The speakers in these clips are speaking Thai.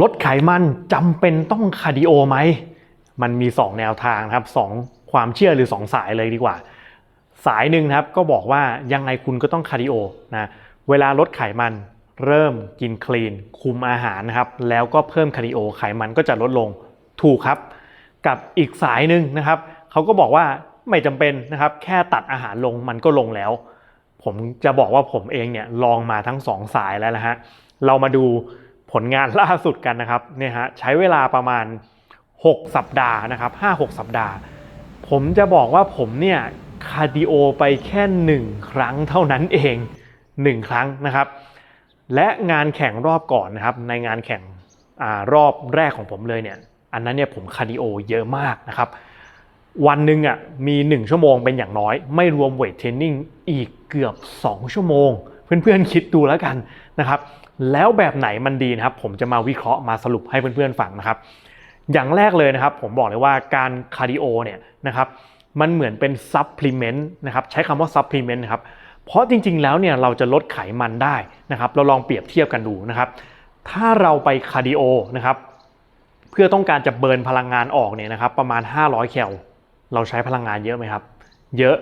ลดไขมันจำเป็นต้องคาร์ดิโอไหม มันมี 2 แนวทางครับสองความเชื่อหรือ 2 สายเลยดีกว่า สายหนึ่งนะครับก็บอกว่ายังไงคุณก็ต้องคาร์ดิโอนะเวลาลดไขมันเริ่มกินคลีน คุมอาหารนะครับ แล้วก็เพิ่มคาร์ดิโอไขมันก็จะลดลงถูกครับ กับอีกสายหนึ่งนะครับเขาก็บอกว่าไม่จำเป็นนะครับ แค่ตัดอาหารลงมันก็ลงแล้ว ผมจะบอกว่าผมเองเนี่ยลองมาทั้งสองสายแล้วนะฮะเรามาดู ผลงานล่าสุดกันนะครับเนี่ยฮะใช้เวลาประมาณ 6 สัปดาห์นะครับ5-6 สัปดาห์ ผมจะบอกว่าผมเนี่ยคาร์ดิโอไปแค่ 1 ครั้งเท่านั้นเอง 1 ครั้งนะครับ และงานแข่งรอบก่อนนะครับในงานแข่งอรอบแรกของผมเลยเนี่ยอันนั้นเนี่ยผมคาร์ดิโอเยอะมากนะครับวันหนึ่งอะมี 1 ชั่วโมงเป็นอย่างน้อย ไม่รวมเวทเทรนนิ่งอีกเกือบ 2 ชั่วโมง เพื่อนๆคิดดูแล้วกันนะครับ แล้วแบบไหนมันดีนะครับ ผมจะมาวิเคราะห์มาสรุปให้เพื่อนๆฟังนะครับ อย่างแรกเลยนะครับ ผมบอกเลยว่าการคาร์ดิโอเนี่ยนะครับมันเหมือนเป็นซัพพลีเมนต์นะครับใช้คำว่าซัพพลีเมนต์นะครับเพราะจริงๆแล้วเนี่ยเราจะลดไขมันได้นะครับ เราลองเปรียบเทียบกันดูนะครับ ถ้าเราไปคาร์ดิโอนะครับเพื่อต้องการจะเบิร์นพลังงานออกเนี่ยนะครับ ประมาณ 500 แคลเราใช้พลังงานเยอะไหมครับ เยอะ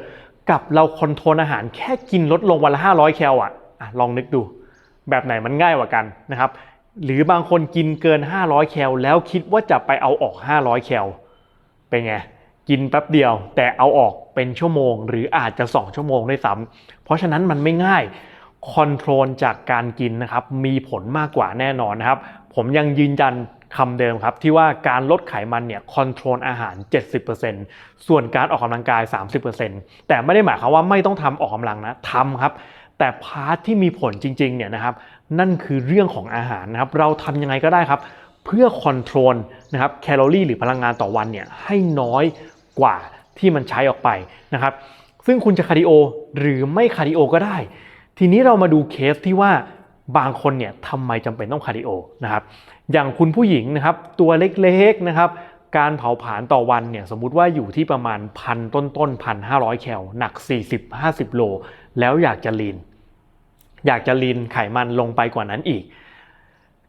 กับเราคอนโทรลอาหารแค่กินลดลงวันละ 500 แคลอะอะลองนึกดู แบบไหนมันง่ายกว่ากันนะครับ หรือบางคนกินเกิน 500 แคลแล้วคิดว่าจะไปเอาออก 500 แคลเป็นไงกินแป๊บเดียว แต่เอาออกเป็นชั่วโมง หรืออาจจะ 2 ชั่วโมงด้วยซ้ำเพราะฉะนั้นมันไม่ง่ายคอนโทรลจากการกินนะครับมีผลมากกว่าแน่นอนนะครับ ผมยังยืนยันคำเดิมครับ ที่ว่าการลดไขมันเนี่ยคอนโทรลอาหาร 70%ส่วนการออกกำลังกาย 30%แต่ไม่ได้หมายความว่าไม่ต้องทำออกกำลังนะทำครับ แต่พาร์ทที่มีผลจริงๆเนี่ยนะครับนั่นคือเรื่องของอาหารนะครับเราทำยังไงก็ได้ครับ เพื่อคอนโทรลนะครับแคลอรี่หรือพลังงานต่อวันเนี่ยให้น้อยกว่าที่มันใช้ออกไปนะครับซึ่งคุณจะคาร์ดิโอหรือไม่คาร์ดิโอก็ได้ ทีนี้เรามาดูเคสที่ว่าบางคนเนี่ยทำไมจำเป็นต้องคาร์ดิโอนะครับอย่างคุณผู้หญิงนะครับตัวเล็กๆนะครับการเผาผลาญต่อวันเนี่ยสมมุติว่าอยู่ที่ประมาณพันต้นๆพันห้าร้อยแคลหนัก 40-50 โล แล้วอยากจะลีน อยากจะลีนไขมันลงไปกว่านั้นอีก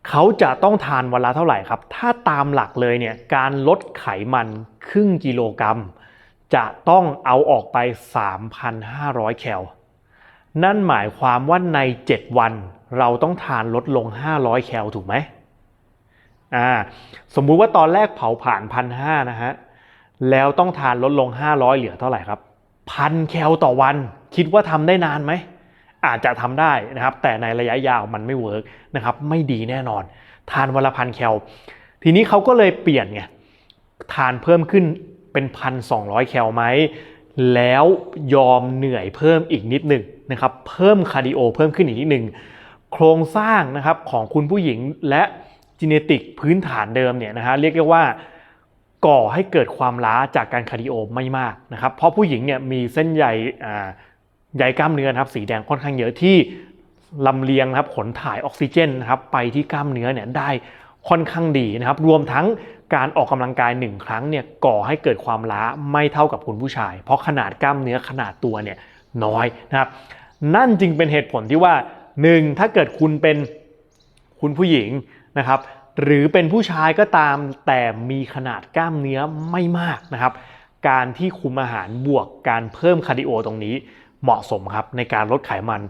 เขาจะต้องทานวันละเท่าไหร่ครับ ถ้าตามหลักเลยเนี่ยการลดไขมันครึ่งกิโลกรัม จะต้องเอาออกไป 3,500 แคล นั่นหมายความว่าใน 7 วันเราต้องทานลดลง 500 แคลถูกไหมอ่าสมมุติว่าตอนแรกเผาผ่านพันห้านะฮะแล้วต้องทานลดลง 500 เหลือเท่าไหร่ครับพันแคลต่อวัน คิดว่าทำได้นานไหม อาจจะทำได้นะครับ แต่ในระยะยาวมันไม่เวิร์กนะครับไม่ดีแน่นอน ทานวันละพันแคล ทีนี้เขาก็เลยเปลี่ยนไงทานเพิ่มขึ้นเป็นพันสองร้อยแคลไหมแล้วยอมเหนื่อยเพิ่มอีกนิดหนึ่งนะครับ เพิ่มคาร์ดิโอเพิ่มขึ้นอีกนิดหนึ่งโครงสร้างนะครับของคุณผู้หญิงและจีเนติกพื้นฐานเดิมเนี่ยนะฮะเรียกได้ว่าก่อให้เกิดความล้าจากการคาร์ดิโอไม่มากนะครับ เพราะผู้หญิงเนี่ยมีเส้นใยอ่า ใยกล้ามเนื้อนะครับสีแดงค่อนข้างเยอะที่ลำเลียงนะครับขนถ่ายออกซิเจนนะครับไปที่กล้ามเนื้อเนี่ยได้ค่อนข้างดีนะครับ รวมทั้งการออกกำลังกายหนึ่งครั้งเนี่ยก่อให้เกิดความล้าไม่เท่ากับคุณผู้ชาย เพราะขนาดกล้ามเนื้อขนาดตัวเนี่ยน้อยนะครับ นั่นจึงเป็นเหตุผลที่ว่าหนึ่งถ้าเกิดคุณเป็นคุณผู้หญิงนะครับ หรือเป็นผู้ชายก็ตามแต่มีขนาดกล้ามเนื้อไม่มากนะครับ การที่คุมอาหารบวกการเพิ่มคาร์ดิโอตรงนี้ เหมาะสมครับในการลดไขมัน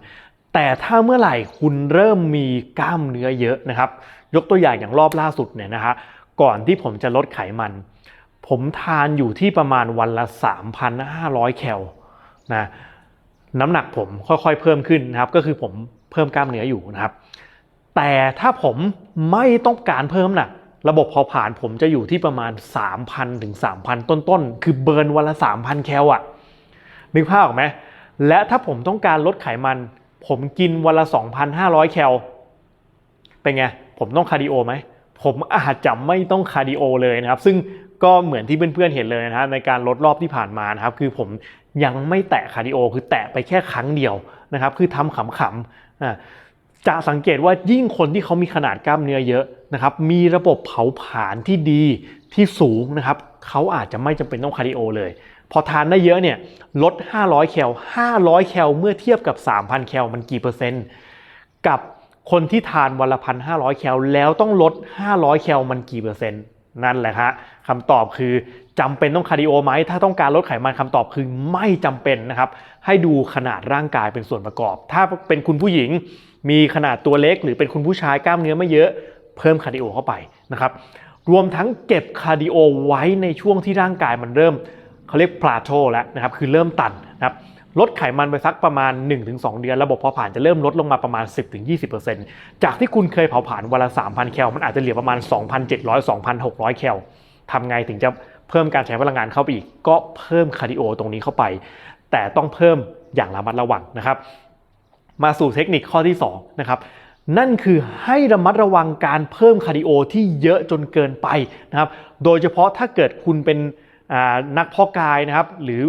แต่ถ้าเมื่อไหร่คุณเริ่มมีกล้ามเนื้อเยอะนะครับ ยกตัวอย่างอย่างรอบล่าสุดเนี่ยนะฮะก่อนที่ผมจะลดไขมัน ผมทานอยู่ที่ประมาณวันละ 3,500 แคลนะน้ำหนักผมค่อยๆเพิ่มขึ้นนะครับ ก็คือผมเพิ่มกล้ามเนื้ออยู่นะครับ แต่ถ้าผมไม่ต้องการเพิ่มหนักระบบเผาผลาญผมจะอยู่ที่ประมาณ 3,000ถึง3,000 ต้นๆ คือเบิร์นวันละ 3,000 แคลอะนึกภาพออกไหม และถ้าผมต้องการลดไขมัน ผมกินวันละ 2,500 แคล เป็นไง ผมต้องคาร์ดิโอไหม ผมอาจจะไม่ต้องคาร์ดิโอเลยนะครับ ซึ่งก็เหมือนที่เพื่อนๆเห็นเลยนะฮะในการลดรอบที่ผ่านมานะครับ คือผมยังไม่แตะคาร์ดิโอ คือแตะไปแค่ครั้งเดียวนะครับ คือทำขำๆอ่าจะสังเกตว่ายิ่งคนที่เขามีขนาดกล้ามเนื้อเยอะนะครับ มีระบบเผาผลาญที่ดีที่สูงนะครับ เขาอาจจะไม่จำเป็นต้องคาร์ดิโอเลย อทานได้เยอะเนี่ยลด 500 แคล 500 แคลเมื่อเทียบกับ 3,000 แคลมันกี่เปอร์เซ็นต์ กับคนที่ทานวันละพันห้าร้อยแคลแล้วต้องลด 500 แคลมันกี่เปอร์เซ็นต์ นั่นแหละฮะคำตอบคือจำเป็นต้องคาร์ดิโอไหม ถ้าต้องการลดไขมันคำตอบคือไม่จำเป็นนะครับ ให้ดูขนาดร่างกายเป็นส่วนประกอบ ถ้าเป็นคุณผู้หญิงมีขนาดตัวเล็ก หรือเป็นคุณผู้ชายกล้ามเนื้อไม่เยอะเพิ่มคาร์ดิโอเข้าไปนะครับ รวมทั้งเก็บคาร์ดิโอไว้ในช่วงที่ร่างกายมันเริ่ม เขาเรียกพลาโตแล้วนะครับคือเริ่มตันนะครับลดไขมันไปสักประมาณ 1-2 เดือน ระบบเผาผลาญจะเริ่มลดลงมาประมาณ 10-20%จากที่คุณเคยเผาผลาญวันละ 3,000 แคล มันอาจจะเหลือประมาณ 2,700-2,600 แคลทำไงถึงจะเพิ่มการใช้พลังงานเข้าไปอีก ก็เพิ่มคาร์ดิโอตรงนี้เข้าไป แต่ต้องเพิ่มอย่างระมัดระวังนะครับ มาสู่เทคนิคข้อที่2นะครับนั่นคือให้ระมัดระวังการเพิ่มคาร์ดิโอที่เยอะจนเกินไปนะครับโดยเฉพาะถ้าเกิดคุณเป็น นักพาะกายนะครับ หรือ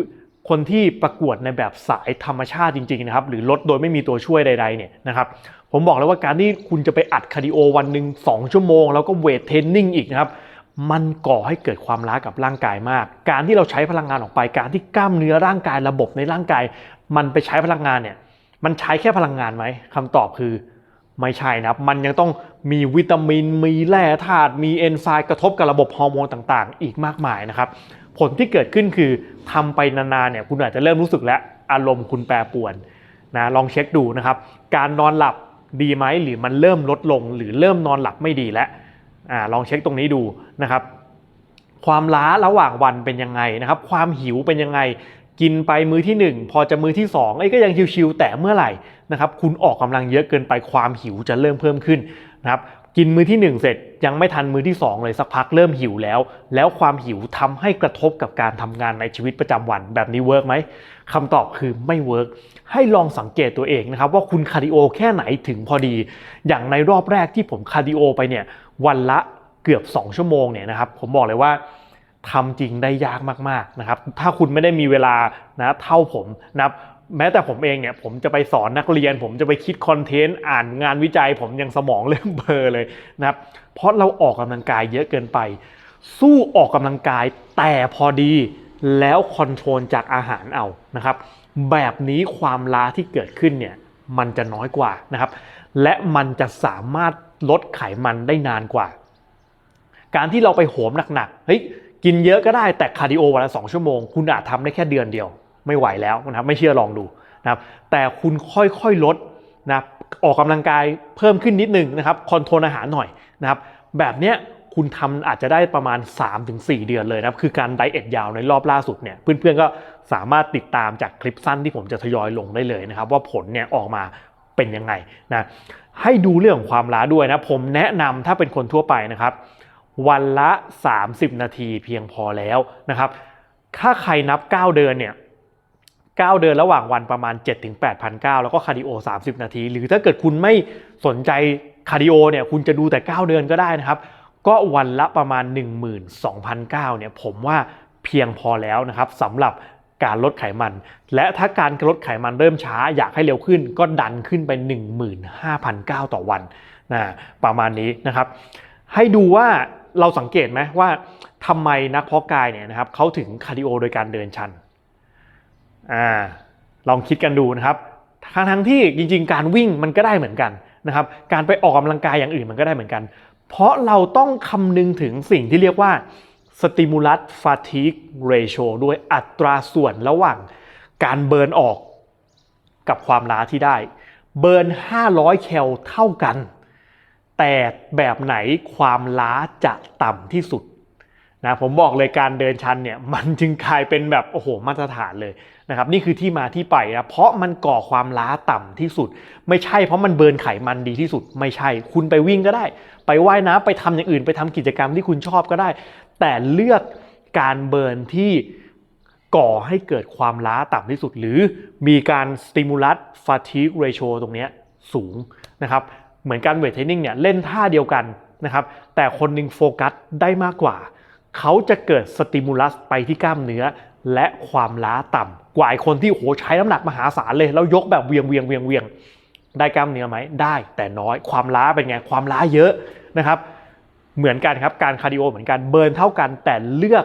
คนที่ประกวดในแบบสายธรรมชาติจริงๆนะครับ หรือลดโดยไม่มีตัวช่วยใดๆเนี่ยนะครับผมบอกเลยว่าการที่คุณจะไปอัดคาร์ดิโอวันหนึ่ง2 ชั่วโมง แล้วก็เวทเทรนนิ่งอีกนะครับมันก่อให้เกิดความล้ากับร่างกายมาก การที่เราใช้พลังงานออกไป การที่กล้ามเนื้อร่างกายระบบในร่างกาย มันไปใช้พลังงานเนี่ยมันใช้แค่พลังงานไหมคำตอบคือไม่ใช่นะครับ มันยังต้องมีวิตามิน มีแร่ธาตุ มีเอนไซม์กระทบกับระบบฮอร์โมนต่างๆ อีกมากมายนะครับ ผลที่เกิดขึ้นคือทำไปนานๆเนี่ยคุณอาจจะเริ่มรู้สึกแล้วอารมณ์คุณแปรปรวนนะลองเช็คดูนะครับ การนอนหลับดีไหมหรือมันเริ่มลดลง หรือเริ่มนอนหลับไม่ดีแล้วอ่าลองเช็คตรงนี้ดูนะครับ ความล้าระหว่างวันเป็นยังไงนะครับ ความหิวเป็นยังไงกินไปมื้อที่ 1 พอจะมื้อที่2ไอ้ก็ยังชิวๆแต่เมื่อไหร่นะครับคุณออกกำลังเยอะเกินไปความหิวจะเริ่มเพิ่มขึ้นนะครับ กินมื้อที่ 1 เสร็จยังไม่ทันมื้อที่ 2 เลยสักพักเริ่มหิวแล้ว แล้วความหิวทำให้กระทบกับการทำงานในชีวิตประจำวันแบบนี้เวิร์กไหมคำตอบคือไม่เวิร์กให้ลองสังเกตตัวเองนะครับว่าคุณคาร์ดิโอแค่ไหนถึงพอดี อย่างในรอบแรกที่ผมคาร์ดิโอไปเนี่ยวันละเกือบ 2 ชั่วโมงเนี่ยนะครับผมบอกเลยว่าทำจริงได้ยากมากๆนะครับถ้าคุณไม่ได้มีเวลานะเท่าผมนะครับ แม้แต่ผมเองเนี่ยผมจะไปสอนนักเรียน ผมจะไปคิดคอนเทนต์อ่านงานวิจัย ผมยังสมองเริ่มเบลอเลยนะครับเพราะเราออกกำลังกายเยอะเกินไป สู้ออกกำลังกายแต่พอดีแล้วคอนโทรลจากอาหารเอานะครับ แบบนี้ความล้าที่เกิดขึ้นเนี่ยมันจะน้อยกว่านะครับ และมันจะสามารถลดไขมันได้นานกว่า การที่เราไปโหมหนักๆเฮ้ยกินเยอะก็ได้แต่คาร์ดิโอวันละสองชั่วโมง คุณอาจทำได้แค่เดือนเดียว ไม่ไหวแล้วนะครับไม่เชื่อลองดูนะครับแต่คุณค่อยๆลดนะครับออกกำลังกายเพิ่มขึ้นนิดนึงนะครับคอนโทรลอาหารหน่อยนะครับแบบเนี้ยคุณทำอาจจะได้ประมาณ 3-4 เดือนเลยนะครับคือการไดเอทยาวในรอบล่าสุดเนี่ยเพื่อนๆก็สามารถติดตามจากคลิปสั้นที่ผมจะทยอยลงได้เลยนะครับ ว่าผลเนี่ยออกมาเป็นยังไงนะให้ดูเรื่องของความล้าด้วยนะผมแนะนำถ้าเป็นคนทั่วไปนะครับ วันละ 30 นาทีเพียงพอแล้วนะครับ ถ้าใครนับ 9 เดือนเนี่ย 9เดือนระหว่างวันประมาณ 7-8,900แล้วก็คาร์ดิโอ 30 นาที หรือถ้าเกิดคุณไม่สนใจคาร์ดิโอเนี่ยคุณจะดูแต่9เดือนก็ได้นะครับ ก็วันละประมาณ 12,900เนี่ยผมว่าเพียงพอแล้วนะครับสำหรับการลดไขมัน และถ้าการลดไขมันเริ่มช้าอยากให้เร็วขึ้น ก็ดันขึ้นไป 15,900ต่อวันนะประมาณนี้นะครับ ให้ดูว่าเราสังเกตไหมว่าทำไมนักเพาะกายเนี่ยนะครับเขาถึงคาร์ดิโอโดยการเดินชัน อ่าลองคิดกันดูนะครับทั้งทั้งที่จริง ๆ การวิ่งมันก็ได้เหมือนกันนะครับ การไปออกกำลังกายอย่างอื่นมันก็ได้เหมือนกัน เพราะเราต้องคำนึงถึงสิ่งที่เรียกว่า stimulus fatigue ratio ด้วยอัตราส่วนระหว่างการเบิร์นออกกับความล้าที่ได้ เบิร์น 500 แคลเท่ากัน แต่แบบไหนความล้าจะต่ำที่สุดนะผมบอกเลยการเดินชันเนี่ยมันจึงกลายเป็นแบบโอ้โหมาตรฐานเลย นะครับนี่คือที่มาที่ไปนะเพราะมันก่อความล้าต่ำที่สุด ไม่ใช่เพราะมันเบิร์นไขมันดีที่สุด ไม่ใช่ คุณไปวิ่งก็ได้ ไปว่ายน้ำไปทำอย่างอื่น ไปทำกิจกรรมที่คุณชอบก็ได้ แต่เลือกการเบิร์นที่ก่อให้เกิดความล้าต่ำที่สุด หรือมีการ stimulus fatigue ratio ตรงนี้สูงนะครับเหมือนการเวทเทรนนิ่งเนี่ยเล่นท่าเดียวกันนะครับแต่คนหนึงโฟกัสได้มากกว่า เขาจะเกิดสติมูลัสไปที่กล้ามเนื้อ และความล้าต่ำกว่าคนที่โหใช้น้ำหนักมหาศาลเลยแล้วยกแบบเวียงเวียงเวียงเวียงได้กล้ามเนื้อไหมได้แต่น้อยความล้าเป็นไงความล้าเยอะนะครับเหมือนกันครับการคาร์ดิโอเหมือนกันเบิร์นเท่ากันแต่เลือก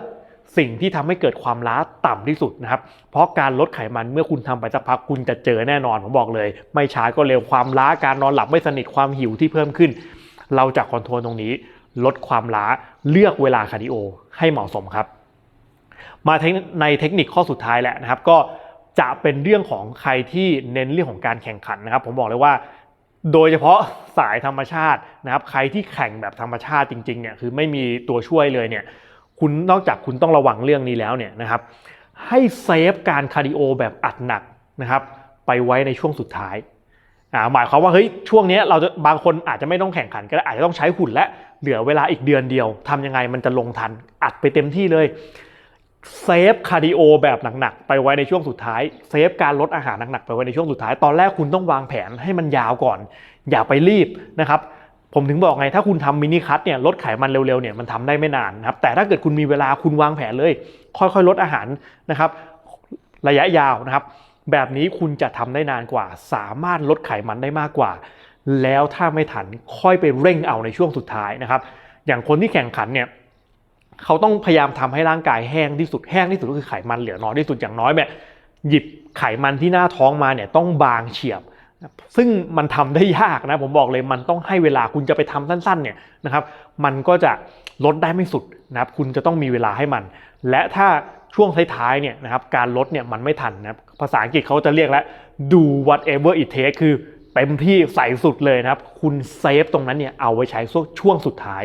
สิ่งที่ทำให้เกิดความล้าต่ำที่สุดนะครับ เพราะการลดไขมันเมื่อคุณทำไปสักพักคุณจะเจอแน่นอนผมบอกเลย ไม่ช้าก็เร็วความล้าการนอนหลับไม่สนิทความหิวที่เพิ่มขึ้น เราจะคอนโทรลตรงนี้ ลดความล้าเลือกเวลาคาร์ดิโอให้เหมาะสมครับ มาในเทคนิคข้อสุดท้ายแหละนะครับ ก็จะเป็นเรื่องของใครที่เน้นเรื่องของการแข่งขันนะครับ ผมบอกเลยว่า โดยเฉพาะสายธรรมชาตินะครับ ใครที่แข่งแบบธรรมชาติจริงๆเนี่ยคือไม่มีตัวช่วยเลยเนี่ยคุณนอกจากคุณต้องระวังเรื่องนี้แล้วเนี่ยนะครับให้เซฟการคาร์ดิโอแบบอัดหนักนะครับไปไว้ในช่วงสุดท้ายหมายความว่าเฮ้ยช่วงนี้เราจะบางคนอาจจะไม่ต้องแข่งขันก็ได้อาจจะต้องใช้หุ่นและเหลือเวลาอีกเดือนเดียวทำยังไงมันจะลงทันอัดไปเต็มที่เลย เซฟคาร์ดิโอแบบหนักๆไปไว้ในช่วงสุดท้าย เซฟการลดอาหารหนักๆไปไว้ในช่วงสุดท้าย ตอนแรกคุณต้องวางแผนให้มันยาวก่อน อย่าไปรีบนะครับผมถึงบอกไง ถ้าคุณทำมินิคัตเนี่ยลดไขมันเร็วๆเนี่ยมันทำได้ไม่นานนะครับแต่ถ้าเกิดคุณมีเวลาคุณวางแผนเลย ค่อยๆ ลดอาหารนะครับ ระยะยาวนะครับ แบบนี้คุณจะทำได้นานกว่า สามารถลดไขมันได้มากกว่า แล้วถ้าไม่ทันค่อยไปเร่งเอาในช่วงสุดท้ายนะครับ อย่างคนที่แข่งขันเนี่ย เขาต้องพยายามทำให้ร่างกายแห้งที่สุดแห้งที่สุดก็คือไขมันเหลือน้อยที่สุดอย่างน้อยแบบหยิบไขมันที่หน้าท้องมาเนี่ยต้องบางเฉียบ ซึ่งมันทำได้ยากนะผมบอกเลยมันต้องให้เวลาคุณจะไปทำสั้นๆเนี่ยนะครับมันก็จะลดได้ไม่สุดนะครับคุณจะต้องมีเวลาให้มัน และถ้าช่วงท้ายๆเนี่ยนะครับการลดเนี่ยมันไม่ทันนะครับภาษาอังกฤษเขาจะเรียกแล้ว do whatever it takes คือเต็มที่ใส่สุดเลยนะครับ คุณเซฟตรงนั้นเนี่ยเอาไว้ใช้ช่วงสุดท้าย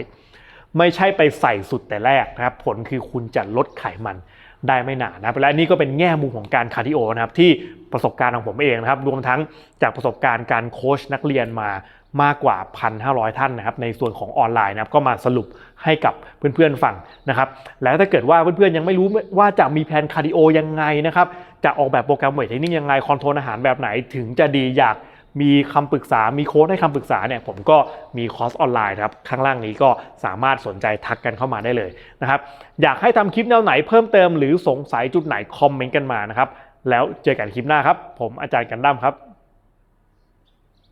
ไม่ใช่ไปใส่สุดแต่แรกนะครับ ผลคือคุณจะลดไขมันได้ไม่นานนะและนี่ก็เป็นแง่มุมของการคาร์ดิโอนะครับที่ประสบการณ์ของผมเองนะครับ รวมทั้งจากประสบการณ์การโค้ชนักเรียนมามากกว่า 1,500 ท่านนะครับ ในส่วนของออนไลน์นะครับ ก็มาสรุปให้กับเพื่อนๆฟังนะครับ แล้วถ้าเกิดว่าเพื่อนๆยังไม่รู้ว่าจะมีแผนคาร์ดิโอยังไงนะครับ จะออกแบบโปรแกรมเวทเทรนนิ่งยังไงคอนโทรลอาหารแบบไหนถึงจะดีอยาก มีคำปรึกษา มีโค้ดให้คำปรึกษาเนี่ยผมก็มีคอร์สออนไลน์ครับ ข้างล่างนี้ก็สามารถสนใจทักกันเข้ามาได้เลยนะครับ อยากให้ทำคลิปแนวไหนเพิ่มเติมหรือสงสัยจุดไหนคอมเมนต์กันมานะครับ แล้วเจอกันคลิปหน้าครับ ผมอาจารย์กันดั้มครับ